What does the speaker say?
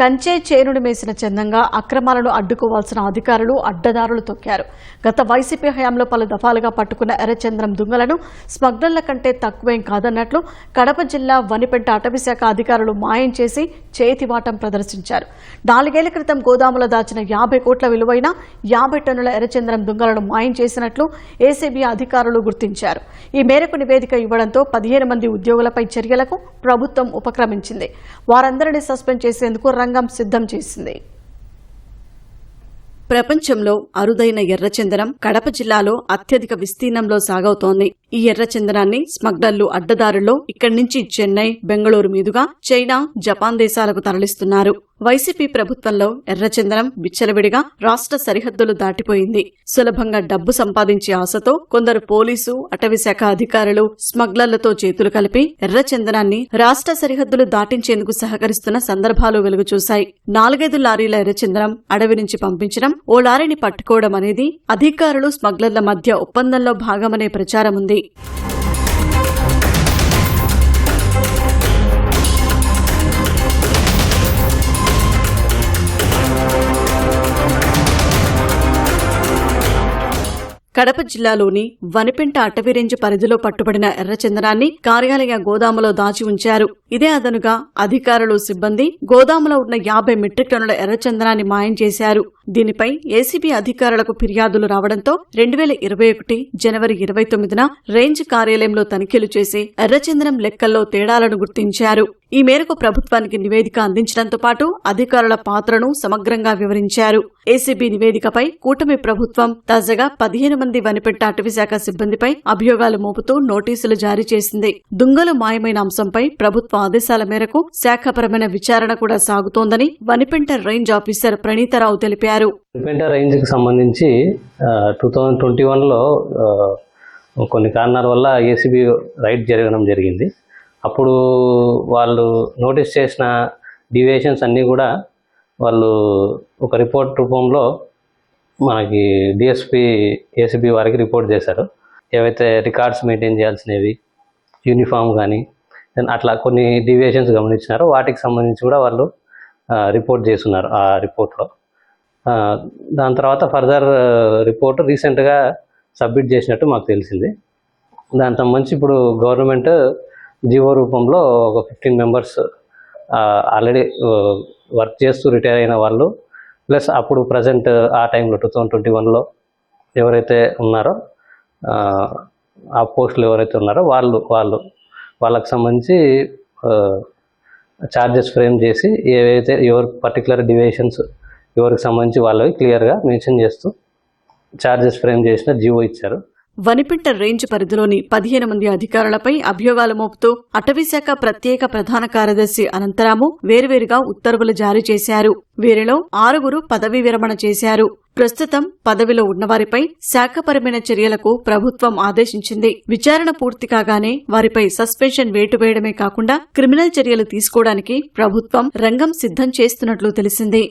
కంచే చేనుడు మేసిన చందంగా అక్రమాలను అడ్డుకోవాల్సిన అధికారులు అడ్డదారులు తొక్కారు. గత వైసీపీ హయాంలో పలు దఫాలుగా పట్టుకున్న ఎర్రచంద్రం దుంగలను స్మగ్లర్ల కంటే తక్కువేం కాదన్నట్లు కడప జిల్లా వనిపెంట అటవీశాఖ అధికారులు మాయం చేసి చేతివాటం ప్రదర్శించారు. నాలుగేళ్ళ క్రితం గోదాములో దాచిన యాభై కోట్ల విలువైన యాభై టన్నుల ఎర్రచంద్రం దుంగలను మాయం చేసినట్లు ఏసీబీ అధికారులు గుర్తించారు. ఈ మేరకు నివేదిక ఇవ్వడంతో పదిహేను మంది ఉద్యోగులపై చర్యలకు ప్రభుత్వం ఉపక్రమించింది. వారందరినీ సస్పెండ్ చేసేందుకు రంగం సిద్ధం చేసింది. ప్రపంచంలో అరుదైన ఎర్రచందనం కడప జిల్లాలో అత్యధిక విస్తీర్ణంలో సాగవుతోంది. ఈ ఎర్రచందనాన్ని స్మగ్లర్లు అడ్డదారుల్లో ఇక్కడి నుంచి చెన్నై బెంగళూరు మీదుగా చైనా జపాన్ దేశాలకు తరలిస్తున్నారు. వైసీపీ ప్రభుత్వంలో ఎర్రచందనం విచ్చలవిడిగా రాష్ట్ర సరిహద్దులు దాటిపోయింది. సులభంగా డబ్బు సంపాదించే ఆశతో కొందరు పోలీసు అటవీశాఖ అధికారులు స్మగ్లర్లతో చేతులు కలిపి ఎర్రచందనాన్ని రాష్ట్ర సరిహద్దులు దాటించేందుకు సహకరిస్తున్న సందర్భాలు వెలుగు చూశాయి నాలుగైదు లారీల ఎర్రచందనం అడవి నుంచి పంపించడం ఓ లారీని పట్టుకోవడం అనేది అధికారులు స్మగ్లర్ల మధ్య ఒప్పందంలో భాగమనే ప్రచారం ఉంది. కడప జిల్లాలోని వనిపెంట అటవీ రేంజ్ పరిధిలో పట్టుబడిన ఎర్రచందనాన్ని కార్యాలయ గోదాములో దాచి ఉంచారు. ఇదే అదనుగా అధికారులు సిబ్బంది గోదాములో ఉన్న యాభై మెట్రిక్ టన్నుల ఎర్రచందనాన్ని మాయం చేశారు. దీనిపై ఏసీబీ అధికారులకు ఫిర్యాదులు రావడంతో రెండు వేల ఇరవై ఒకటి జనవరి ఇరవై తొమ్మిదిన రేంజ్ కార్యాలయంలో తనిఖీలు చేసి ఎర్రచందనం లెక్కల్లో తేడాలను గుర్తించారు. ఈ మేరకు ప్రభుత్వానికి నివేదిక అందించడంతో పాటు అధికారుల పాత్రను సమగ్రంగా వివరించారు. ఏసీబీ నివేదికపై కూటమి ప్రభుత్వం తాజాగా పదిహేను మంది వనిపెట్ట అటవీశాఖ సిబ్బందిపై అభియోగాలు మోపుతూ నోటీసులు జారీ చేసింది. దుంగలు మాయమైన అంశంపై ప్రభుత్వ ఆదేశాల మేరకు శాఖపరమైన విచారణ కూడా సాగుతోందని వనిపెంట రేంజ్ ఆఫీసర్ ప్రణీతరావు తెలిపారు. రిపెంట రేంజ్కి సంబంధించి టూ థౌజండ్ ట్వంటీ వన్లో కొన్ని కారణాల వల్ల ఏసీబీ రైడ్ జరగడం జరిగింది. అప్పుడు వాళ్ళు నోటీస్ చేసిన డివియేషన్స్ అన్నీ కూడా వాళ్ళు ఒక రిపోర్ట్ రూపంలో మనకి డిఎస్పి ఏసీబీ వారికి రిపోర్ట్ చేశారు. ఏవైతే రికార్డ్స్ మెయింటైన్ చేయాల్సినవి యూనిఫామ్ కానీ దెన్ అట్లా కొన్ని డివియేషన్స్ గమనించినారో వాటికి సంబంధించి కూడా వాళ్ళు రిపోర్ట్ చేస్తున్నారు ఆ రిపోర్ట్లో దాని తర్వాత ఫర్దర్ రిపోర్ట్ రీసెంట్గా సబ్మిట్ చేసినట్టు మాకు తెలిసింది. దాని సంబంధించి ఇప్పుడు గవర్నమెంట్ జీవో రూపంలో ఒక ఫిఫ్టీన్ మెంబర్స్ ఆల్రెడీ వర్క్ చేస్తూ రిటైర్ అయిన వాళ్ళు ప్లస్ అప్పుడు ప్రజెంట్ ఆ టైంలో టూ థౌజండ్ ట్వంటీ వన్లో ఎవరైతే ఉన్నారో ఆ, పోస్టులు ఎవరైతే ఉన్నారో వాళ్ళు వాళ్ళు వాళ్ళకి సంబంధించి ఛార్జెస్ ఫ్రేమ్ చేసి ఏవైతే ఎవరు పర్టికులర్ డివిజన్స్ ఎవరికి సంబంధించి వాళ్ళవి క్లియర్గా మెన్షన్ చేస్తూ ఛార్జెస్ ఫ్రేమ్ చేసిన జీవో ఇచ్చారు. వనిపింట రేంజ్ పరిధిలోని పదిహేను మంది అధికారులపై అభియోగాలు మోపుతూ అటవీశాఖ ప్రత్యేక ప్రధాన కార్యదర్శి అనంతరాము వేర్వేరుగా ఉత్తర్వులు జారీ చేశారు. వీరిలో ఆరుగురు పదవీ విరమణ చేశారు. ప్రస్తుతం పదవిలో ఉన్నవారిపై శాఖపరమైన చర్యలకు ప్రభుత్వం ఆదేశించింది. విచారణ పూర్తి కాగానే వారిపై సస్పెన్షన్ వేటు వేయడమే కాకుండా క్రిమినల్ చర్యలు తీసుకోవడానికి ప్రభుత్వం రంగం సిద్ధం చేస్తున్నట్లు తెలిసింది.